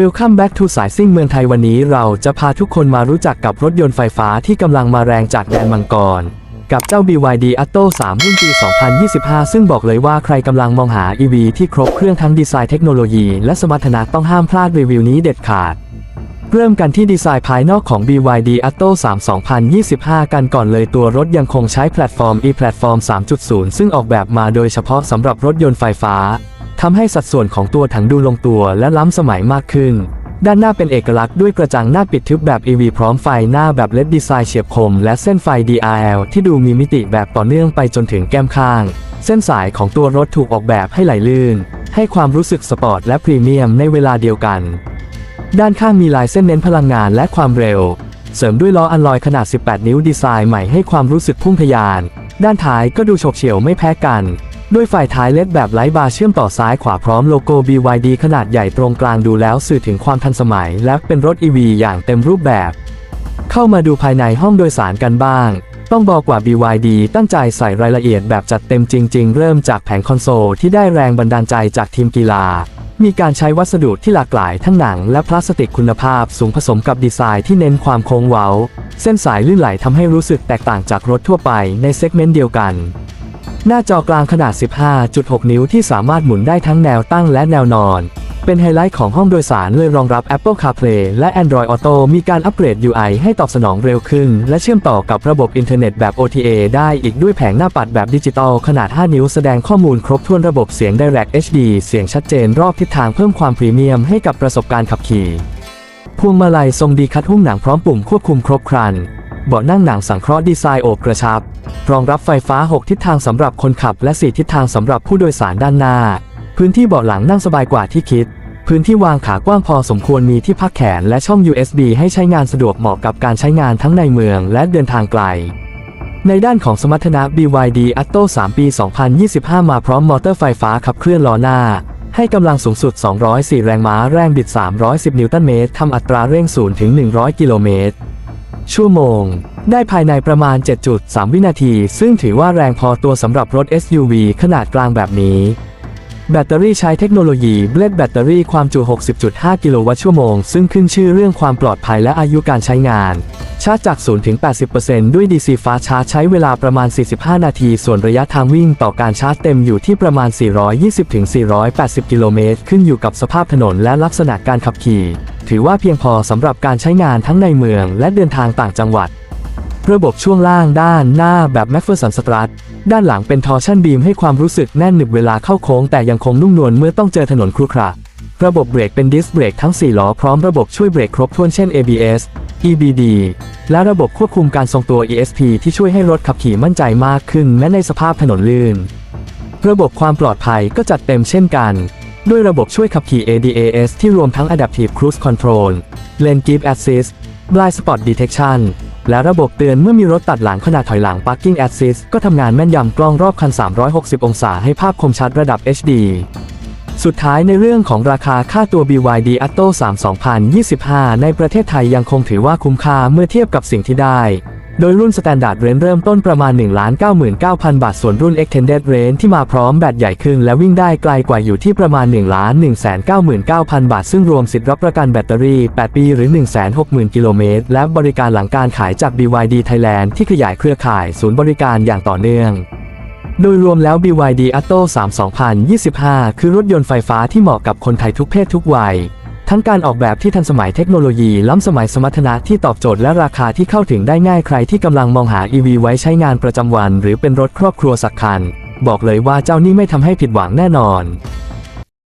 Welcome back to สายซิ่งเมืองไทยวันนี้เราจะพาทุกคนมารู้จักกับรถยนต์ไฟฟ้าที่กำลังมาแรงจากแดนมังกร กับเจ้า BYD Atto 3 รุ่นปี 2025 ซึ่งบอกเลยว่าใครกำลังมองหา EV ที่ครบเครื่องทั้งดีไซน์เทคโนโลยีและสมรรถนะต้องห้ามพลาดรีวิวนี้เด็ดขาด เริ่มกันที่ดีไซน์ภายนอกของ BYD Atto 3 2025 กันก่อนเลยตัวรถยังคงใช้แพลตฟอร์ม e-platform 3.0 ซึ่งออกแบบมาโดยเฉพาะสำหรับรถยนต์ไฟฟ้า ทำให้สัดส่วนของตัวถังดูลงตัวและล้ำสมัยมากขึ้น ด้านหน้าเป็นเอกลักษณ์ด้วยกระจังหน้าปิดทึบแบบ EV พร้อมไฟหน้าแบบเลดดีไซน์เฉียบคม และเส้นไฟ DRL ที่ดูมีมิติแบบต่อเนื่องไปจนถึงแก้มข้าง เส้นสายของตัวรถถูกออกแบบให้ไหลลื่น ให้ความรู้สึกสปอร์ตและพรีเมียมในเวลาเดียวกัน ด้านข้างมีลายเส้นเน้นพลังงานและความเร็ว เสริมด้วยล้ออัลลอยขนาด 18 นิ้วดีไซน์ใหม่ให้ความรู้สึกพุ่งทะยาน ด้านท้ายก็ดูโฉบเฉี่ยวไม่แพ้กัน ด้วยไฟท้ายเล็ดแบบไร้บาร์เชื่อมต่อซ้ายขวาพร้อมโลโก้ BYD ขนาดใหญ่ตรงกลางดูแล้วสื่อถึงความทันสมัยและเป็นรถ EV อย่างเต็มรูปแบบ เข้ามาดูภายในห้องโดยสารกันบ้าง ต้องบอกว่า BYD ตั้งใจใส่รายละเอียดแบบจัดเต็มจริง ๆ เริ่มจากแผงคอนโซลที่ได้แรงบันดาลใจจากทีมกีฬา มีการใช้วัสดุที่หลากหลายทั้งหนังและพลาสติกคุณภาพสูงผสมกับดีไซน์ที่เน้นความโค้งเว้า เส้นสายลื่นไหลทำให้รู้สึกแตกต่างจากรถทั่วไปในเซกเมนต์เดียวกัน หน้าจอกลางขนาด 15.6 นิ้วที่สามารถหมุนได้ทั้งแนวตั้งและแนวนอน เป็นไฮไลท์ของห้องโดยสารเลยรองรับ Apple CarPlay และ Android Auto มีการอัปเกรด UI ให้ตอบสนองเร็วขึ้น และเชื่อมต่อกับระบบอินเทอร์เน็ตแบบ OTA ได้อีกด้วยแผงหน้าปัดแบบดิจิตอลขนาด 5 นิ้วแสดงข้อมูลครบถ้วนระบบเสียง Direct HD เสียงชัดเจนรอบทิศทางเพิ่มความพรีเมียมให้กับประสบการณ์ขับขี่พวงมาลัยทรงดีคัดหุ้มหนังพร้อมปุ่มควบคุมครบครัน เบาะนั่งหนังสังเคราะห์ดีไซน์โอบกระชับ รองรับไฟฟ้า 6 ทิศทางสำหรับคนขับ และ 4 ทิศทางสำหรับผู้โดยสารด้านหน้า พื้นที่เบาะหลังนั่งสบายกว่าที่คิด พื้นที่วางขากว้างพอสมควรมีที่พักแขนและช่อง USB ให้ใช้งานสะดวกเหมาะกับการใช้งานทั้งในเมืองและเดินทางไกลในด้านของสมรรถนะ BYD Atto 3 ปี 2025 มาพร้อมมอเตอร์ไฟฟ้าขับเคลื่อนล้อหน้า ให้กำลังสูงสุด 204 แรงม้า แรงบิด 310 นิวตันเมตร ทำอัตราเร่ง 0 ถึง 100 กิโลเมตร ชั่วโมง ได้ภายในประมาณ 7.3 วินาที ซึ่งถือว่าแรงพอตัวสำหรับรถ SUV ขนาดกลางแบบนี้ แบตเตอรี่ใช้เทคโนโลยีเบลดแบตเตอรี่ความจุ 60.5 กิโลวัตต์ชั่วโมง ซึ่งขึ้นชื่อเรื่องความปลอดภัยและอายุการใช้งานชาร์จจาก 0 ถึง 80%ด้วย DC Fast Charge ใช้เวลาประมาณ 45 นาที ส่วนระยะทางวิ่งต่อการชาร์จเต็มอยู่ที่ประมาณ 420 ถึง 480 กิโลเมตร ขึ้นอยู่กับสภาพถนนและลักษณะการขับขี่ ถือว่าเพียงพอสำหรับการใช้งานทั้งในเมืองและเดินทางต่างจังหวัด ระบบช่วงล่างด้านหน้าแบบ m a c p h e r s o n Strut ด้านหลังเป็นทอร์ชันบีมให้ความรู้สึกแน่นหนึบเวลาเข้าโค้งแต่ยังคงนุ่มนวลเมื่อต้องเจอถนนครุขระระบบเบรกเป็นดิสเบรกทั้ง 4 ล้อพร้อมระบบช่วยเบรกครบถ้วนเช่น ABS EBD และระบบควบคุมการทรงตัว ESP ที่ช่วยให้รถขับขี่มั่นใจมากขึ้นแม้ในสภาพถนนลื่น ระบบความปลอดภัยก็จัดเต็มเช่นกัน ด้วยระบบช่วยขับขี่ ADAS ที่รวมทั้ง Adaptive Cruise Control Lane Keep Assist Blind Spot Detection และระบบเตือนเมื่อมีรถตัดหลังขณะถอยหลัง Parking Assist ก็ทำงานแม่นยำกล้องรอบคัน 360 องศาให้ภาพคมชัดระดับ HD สุดท้ายในเรื่องของราคาค่าตัว BYD Atto 3 2025 ในประเทศไทยยังคงถือว่าคุ้มค่าเมื่อเทียบกับสิ่งที่ได้ โดยรุ่น Standard Range เริ่มต้นประมาณ 1,99,000 บาท ส่วนรุ่น Extended Range ที่มาพร้อมแบตใหญ่ขึ้นและวิ่งได้ไกลกว่าอยู่ที่ประมาณ 1,199,000 บาท ซึ่งรวมสิทธิ์รับประกันแบตเตอรี่ 8 ปีหรือ 160,000 กิโลเมตร และบริการหลังการขายจาก BYD Thailand ที่ขยายเครือข่ายศูนย์บริการอย่างต่อเนื่องโดยรวมแล้ว BYD Atto 3 2025 คือรถยนต์ไฟฟ้าที่เหมาะกับคนไทยทุกเพศทุกวัย ทั้งการออกแบบที่ทันสมัยเทคโนโลยี ล้ำสมัยสมรรถนะที่ตอบโจทย์และราคาที่เข้าถึงได้ง่ายใครที่กำลังมองหา EV ไว้ใช้งานประจำวัน หรือเป็นรถครอบครัวสักคัน บอกเลยว่าเจ้านี่ไม่ทำให้ผิดหวังแน่นอน